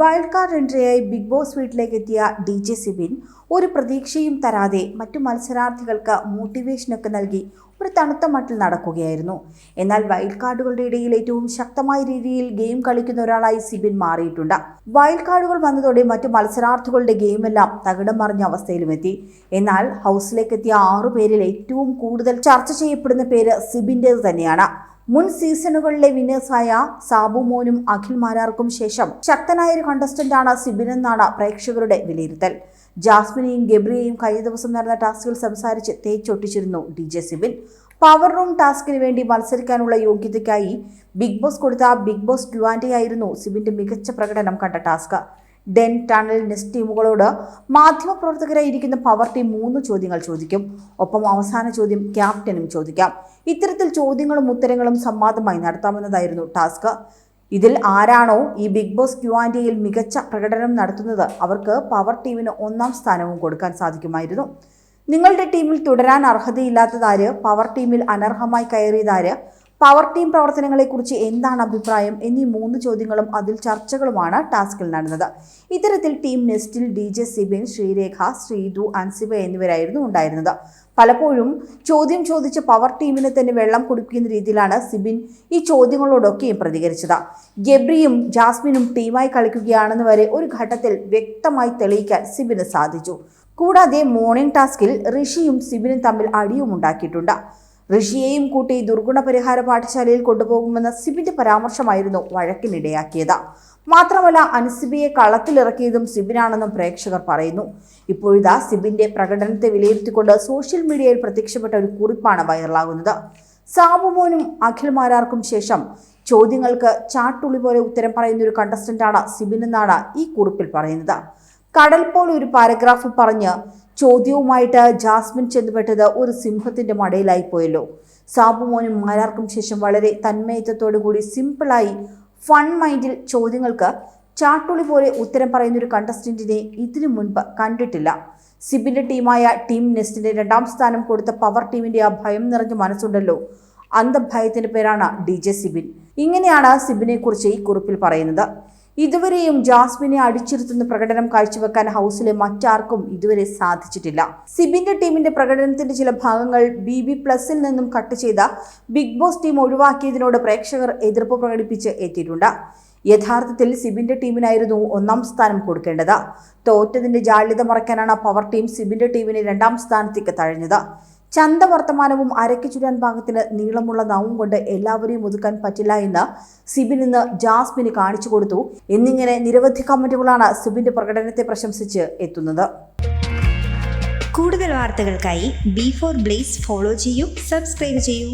Wild card എൻട്രിയായി big Boss വീട്ടിലേക്ക് എത്തിയ ഡി ജെ സിബിൻ ഒരു പ്രതീക്ഷയും തരാതെ മറ്റു മത്സരാർത്ഥികൾക്ക് മോട്ടിവേഷനൊക്കെ നൽകി ഒരു തണുത്ത മട്ടിൽ നടക്കുകയായിരുന്നു. എന്നാൽ വൈൽഡ് കാർഡുകളുടെ ഇടയിൽ ഏറ്റവും ശക്തമായ രീതിയിൽ ഗെയിം കളിക്കുന്ന ഒരാളായി സിബിൻ മാറിയിട്ടുണ്ട്. വൈൽഡ് കാർഡുകൾ വന്നതോടെ മറ്റു മത്സരാർത്ഥികളുടെ ഗെയിമെല്ലാം തകിടം മറിഞ്ഞ അവസ്ഥയിലുമെത്തി. എന്നാൽ ഹൗസിലേക്ക് എത്തിയ ആറു പേരിൽ ഏറ്റവും കൂടുതൽ ചർച്ച ചെയ്യപ്പെടുന്ന പേര് സിബിന്റേത് തന്നെയാണ്. മുൻ സീസണുകളിലെ വിന്നേഴ്സായ സാബു മോനും അഖിൽ മാരാർക്കും ശേഷം ശക്തനായ ഒരു കണ്ടസ്റ്റന്റാണ് എന്നാണ് പ്രേക്ഷകരുടെ വിലയിരുത്തൽ. ജാസ്മിനെയും ഗബ്രിയെയും കഴിഞ്ഞ ദിവസം നടന്ന ടാസ്കിൽ സംസാരിച്ച് തേച്ചൊട്ടിച്ചിരുന്നു D J Sibin. Power room ടാസ്കിന് വേണ്ടി മത്സരിക്കാനുള്ള യോഗ്യതയ്ക്കായി ബിഗ് ബോസ് കൊടുത്ത ബിഗ് ബോസ് ഡ്യുവാൻഡി ആയിരുന്നു സിബിന്റെ മികച്ച പ്രകടനം കണ്ട ടാസ്ക്. ഡെൻ ടണൽ നെസ്റ്റ് ടീമുകളോട് മാധ്യമപ്രവർത്തകരായി ഇരിക്കുന്ന പവർ ടീം മൂന്ന് ചോദ്യങ്ങൾ ചോദിക്കും. ഒപ്പം അവസാന ചോദ്യം ക്യാപ്റ്റനും ചോദിക്കാം. ഇത്തരത്തിൽ ചോദ്യങ്ങളും ഉത്തരങ്ങളും സംവാദമായി നടത്താമെന്നതായിരുന്നു ടാസ്ക്. ഇതിൽ ആരാണോ ഈ ബിഗ് ബോസ് ക്യു ക്യുവാൻഡിയിൽ മികച്ച പ്രകടനം നടത്തുന്നത് അവർക്ക് പവർ ടീമിന് ഒന്നാം സ്ഥാനവും കൊടുക്കാൻ സാധിക്കുമായിരുന്നു. നിങ്ങളുടെ ടീമിൽ തുടരാൻ അർഹതയില്ലാത്തതാര് പവർ ടീമിൽ അനർഹമായി കയറിയതാര് പവർ ടീം പ്രവർത്തനങ്ങളെക്കുറിച്ച് എന്താണ് അഭിപ്രായം? എന്നീ മൂന്ന് ചോദ്യങ്ങളും അതിൽ ചർച്ചകളുമാണ് ടാസ്കിൽ നടന്നത്. ഇത്തരത്തിൽ ടീം നെസ്റ്റിൽ ഡി ജെ സിബിൻ ശ്രീരേഖ ശ്രീതു അൻസിബ എന്നിവരായിരുന്നു ഉണ്ടായിരുന്നത്. പലപ്പോഴും ചോദ്യം ചോദിച്ച് പവർ ടീമിനെ തന്നെ വെള്ളം കുടിപ്പിക്കുന്ന രീതിയിലാണ് സിബിൻ ഈ ചോദ്യങ്ങളോടൊക്കെയും പ്രതികരിച്ചത്. ഗബ്രിയും ജാസ്മിനും ടീമായി കളിക്കുകയാണെന്ന് വരെ ഒരു ഘട്ടത്തിൽ വ്യക്തമായി തെളിയിക്കാൻ സിബിന് സാധിച്ചു. കൂടാതെ മോർണിംഗ് ടാസ്കിൽ ഋഷിയും സിബിനും തമ്മിൽ അടിയും ഉണ്ടാക്കിയിട്ടുണ്ട്. ഋഷിയെയും കൂട്ടി ദുർഗുണ പരിഹാര പാഠശാലയിൽ കൊണ്ടുപോകുമെന്ന സിബിന്റെ പരാമർശമായിരുന്നു വഴക്കിനിടയാക്കിയത്. മാത്രമല്ല അനുസിബിയെ കളത്തിലിറക്കിയതും സിബിനാണെന്നും പ്രേക്ഷകർ പറയുന്നു. ഇപ്പോഴിതാ സിബിന്റെ പ്രകടനത്തെ വിലയിരുത്തിക്കൊണ്ട് സോഷ്യൽ മീഡിയയിൽ പ്രത്യക്ഷപ്പെട്ട ഒരു കുറിപ്പാണ് വൈറലാകുന്നത്. സാബുമോനും അഖിൽമാരാർക്കും ശേഷം ചോദ്യങ്ങൾക്ക് ചാട്ടുള്ളി പോലെ ഉത്തരം പറയുന്ന ഒരു കണ്ടസ്റ്റന്റാണ് സിബിൻ എന്നാണ് ഈ കുറിപ്പിൽ പറയുന്നത്. കടൽ പോലെ ഒരു പാരഗ്രാഫ് പറഞ്ഞ് ചോദ്യവുമായിട്ട് ജാസ്മിൻ ചെന്നുപെട്ടത് ഒരു സിംഹത്തിന്റെ മടയിലായി പോയല്ലോ. സാബുമോനും മാരാർക്കും ശേഷം വളരെ തന്മയത്വത്തോടു കൂടി സിമ്പിളായി ഫൺ മൈൻഡിൽ ചോദ്യങ്ങൾക്ക് ചാട്ടുളി പോലെ ഉത്തരം പറയുന്ന ഒരു കണ്ടസ്റ്റന്റിനെ ഇതിനു മുൻപ് കണ്ടിട്ടില്ല. സിബിന്റെ ടീമായ ടീം നെസ്റ്റിന്റെ രണ്ടാം സ്ഥാനം കൊടുത്ത പവർ ടീമിന്റെ ആ ഭയം നിറഞ്ഞ മനസ്സുണ്ടല്ലോ. അന്ധഭയത്തിന്റെ പേരാണ് ഡി ജെ സിബിൻ. ഇങ്ങനെയാണ് സിബിനെ കുറിച്ച് ഈ കുറിപ്പിൽ പറയുന്നത്. ഇതുവരെയും ജാസ്മിനെ അടിച്ചിരുത്തുന്ന പ്രകടനം കാഴ്ചവെക്കാൻ ഹൗസിലെ മറ്റാർക്കും ഇതുവരെ സാധിച്ചിട്ടില്ല. സിബിന്റെ ടീമിന്റെ പ്രകടനത്തിന്റെ ചില ഭാഗങ്ങൾ ബി ബി പ്ലസിൽ നിന്നും കട്ട് ചെയ്ത ബിഗ് ബോസ് ടീം ഒഴിവാക്കിയതിനോട് പ്രേക്ഷകർ എതിർപ്പ് പ്രകടിപ്പിച്ച് എത്തിയിട്ടുണ്ട്. യഥാർത്ഥത്തിൽ സിബിന്റെ ടീമിനായിരുന്നു ഒന്നാം സ്ഥാനം കൊടുക്കേണ്ടത്. തോറ്റതിന്റെ ജാള്യത മറയ്ക്കാനാണ് പവർ ടീം സിബിന്റെ ടീമിനെ രണ്ടാം സ്ഥാനത്തേക്ക് തഴഞ്ഞത്. ചന്ത വർത്തമാനവും അരയ്ക്ക് ചുരാൻ ഭാഗത്തിന് നീളമുള്ള നവും കൊണ്ട് എല്ലാവരെയും ഒതുക്കാൻ പറ്റില്ല എന്ന് സിബിൻ ഇന്ന് ജാസ്മിന് കാണിച്ചു കൊടുത്തു. എന്നിങ്ങനെ നിരവധി കമന്റുകളാണ് സിബിന്റെ പ്രകടനത്തെ പ്രശംസിച്ച് എത്തുന്നത്. കൂടുതൽ വാർത്തകൾക്കായി ബി ഫോർ ബ്ലേസ് ഫോളോ ചെയ്യൂ സബ്സ്ക്രൈബ് ചെയ്യൂ.